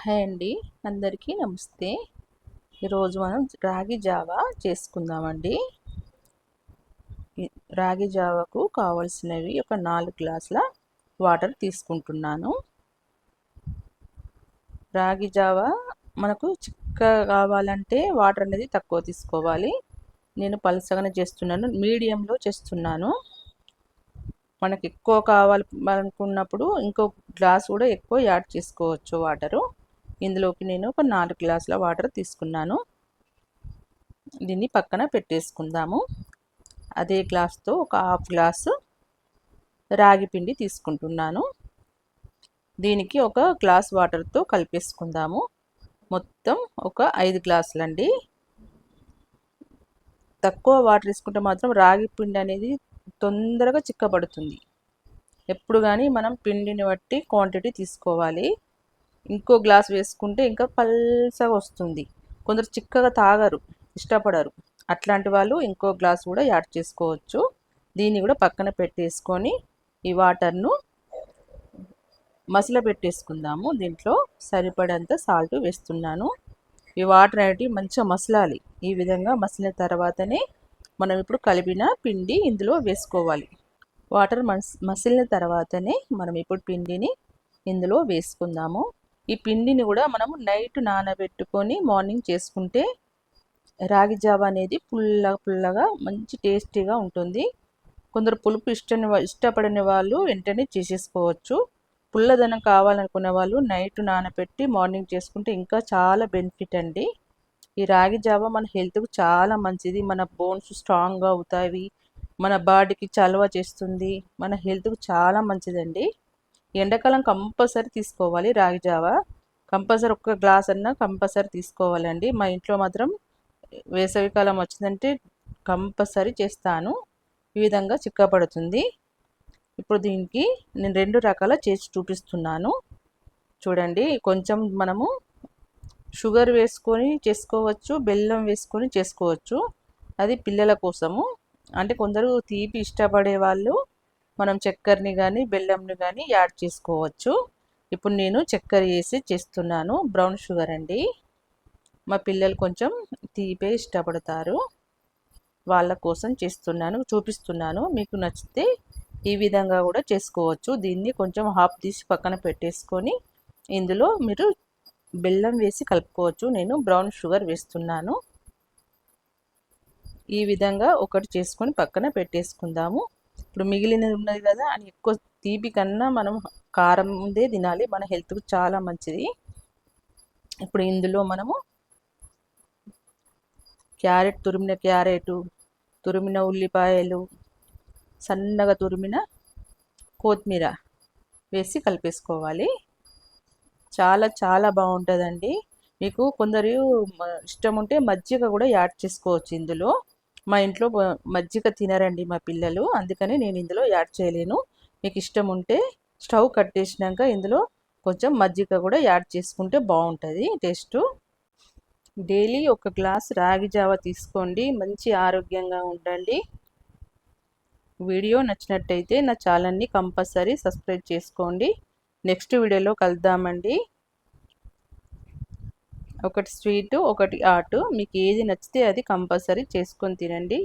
Hi అండి. అందరికీ నమస్తే. ఈరోజు మనం రాగి జావా చేసుకుందామండి. రాగి జావాకు కావలసినవి ఒక నాలుగు గ్లాసుల వాటర్ తీసుకుంటున్నాను. రాగి జావా మనకు చిక్క కావాలంటే వాటర్ అనేది తక్కువ తీసుకోవాలి. నేను పలసగానే చేస్తున్నాను మీడియంలో చేస్తున్నాను. మనకి ఎక్కువ కావాలి అనుకున్నప్పుడు ఇంకో గ్లాస్ కూడా ఎక్కువ యాడ్ చేసుకోవచ్చు వాటరు. ఇందులోకి నేను ఒక నాలుగు గ్లాసుల వాటర్ తీసుకున్నాను. దీన్ని పక్కన పెట్టేసుకుందాము. అదే గ్లాస్తో ఒక హాఫ్ గ్లాసు రాగి పిండి తీసుకుంటున్నాను. దీనికి ఒక గ్లాస్ వాటర్తో కలిపేసుకుందాము. మొత్తం ఒక ఐదు గ్లాసులండి. తక్కువ వాటర్ తీసుకుంటే మాత్రం రాగి పిండి అనేది తొందరగా చిక్కబడుతుంది. ఎప్పుడు కానీ మనం పిండిని బట్టి క్వాంటిటీ తీసుకోవాలి. ఇంకో గ్లాస్ వేసుకుంటే ఇంకా పల్సగా వస్తుంది. కొందరు చిక్కగా తాగరు ఇష్టపడరు. అట్లాంటి వాళ్ళు ఇంకో గ్లాస్ కూడా యాడ్ చేసుకోవచ్చు. దీన్ని కూడా పక్కన పెట్టేసుకొని ఈ వాటర్ను మసల పెట్టేసుకుందాము. దీంట్లో సరిపడంత సాల్ట్ వేస్తున్నాను. ఈ వాటర్ అనేటివి మంచిగా మసలాలి. ఈ విధంగా మసిలిన తర్వాతనే మనం ఇప్పుడు కలిపిన పిండి ఇందులో వేసుకోవాలి. వాటర్ మస్ మసిలిన తర్వాతనే మనం ఇప్పుడు పిండిని ఇందులో వేసుకుందాము. ఈ పిండిని కూడా మనము నైట్ నానబెట్టుకొని మార్నింగ్ చేసుకుంటే రాగి జావ అనేది పుల్ల పుల్లగా మంచి టేస్టీగా ఉంటుంది. కొందరు పులుపు ఇష్టం ఇష్టపడని వాళ్ళు వెంటనే చేసేసుకోవచ్చు. పుల్లదనం కావాలనుకునే వాళ్ళు నైట్ నానబెట్టి మార్నింగ్ చేసుకుంటే ఇంకా చాలా బెనిఫిట్ అండి. ఈ రాగి జావ మన హెల్త్కు చాలా మంచిది. మన బోన్స్ స్ట్రాంగ్గా అవుతాయి. మన బాడీకి చలవ చేస్తుంది. మన హెల్త్కు చాలా మంచిదండి. ఎండాకాలం కంపల్సరీ తీసుకోవాలి రాగి జావ. కంపల్సరీ ఒక్క గ్లాస్ అన్నా కంపల్సరీ తీసుకోవాలండి. మా ఇంట్లో మాత్రం వేసవికాలం వచ్చిందంటే కంపల్సరీ చేస్తాను. ఈ విధంగా చిక్కబడుతుంది. ఇప్పుడు దీనికి నేను రెండు రకాల చేసి చూపిస్తున్నాను. చూడండి కొంచెం మనము షుగర్ వేసుకొని చేసుకోవచ్చు బెల్లం వేసుకొని చేసుకోవచ్చు. అది పిల్లల కోసము. అంటే కొందరు తీపి ఇష్టపడే వాళ్ళు మనం చక్కెరని కానీ బెల్లంని కానీ యాడ్ చేసుకోవచ్చు. ఇప్పుడు నేను చక్కెర వేసి చేస్తున్నాను. బ్రౌన్ షుగర్ అండి. మా పిల్లలు కొంచెం తీపే ఇష్టపడతారు. వాళ్ళ కోసం చేస్తున్నాను చూపిస్తున్నాను. మీకు నచ్చితే ఈ విధంగా కూడా చేసుకోవచ్చు. దీన్ని కొంచెం హాఫ్ తీసి పక్కన పెట్టేసుకొని ఇందులో మీరు బెల్లం వేసి కలుపుకోవచ్చు. నేను బ్రౌన్ షుగర్ వేస్తున్నాను. ఈ విధంగా ఒకటి చేసుకొని పక్కన పెట్టేసుకుందాము. ఇప్పుడు మిగిలినది ఉన్నది కదా అని ఎక్కువ తీపి కన్నా మనం కారం ఉందే తినాలి. మన హెల్త్కు చాలా మంచిది. ఇప్పుడు ఇందులో మనము క్యారెట్ తురిమిన క్యారెట్ తురిమిన ఉల్లిపాయలు సన్నగా తురిమిన కొత్తిమీర వేసి కలిపేసుకోవాలి. చాలా చాలా బాగుంటుందండి. మీకు కొందరు ఇష్టం ఉంటే మజ్జిగ కూడా యాడ్ చేసుకోవచ్చు ఇందులో. మా ఇంట్లో మజ్జిగ తినరండి మా పిల్లలు. అందుకని నేను ఇందులో యాడ్ చేయలేను. మీకు ఇష్టం ఉంటే స్టవ్ కట్టేసినాక ఇందులో కొంచెం మజ్జిగ కూడా యాడ్ చేసుకుంటే బాగుంటుంది టేస్ట్. డైలీ ఒక గ్లాస్ రాగి జావ తీసుకోండి. మంచి ఆరోగ్యంగా ఉండండి. వీడియో నచ్చినట్టయితే నా ఛానల్ని కంపల్సరీ సబ్స్క్రైబ్ చేసుకోండి. నెక్స్ట్ వీడియోలో కలుద్దామండి. ఒకటి స్వీటు ఒకటి ఆటు. మీకు ఏది నచ్చితే అది కంపల్సరీ చేసుకొని తినండి.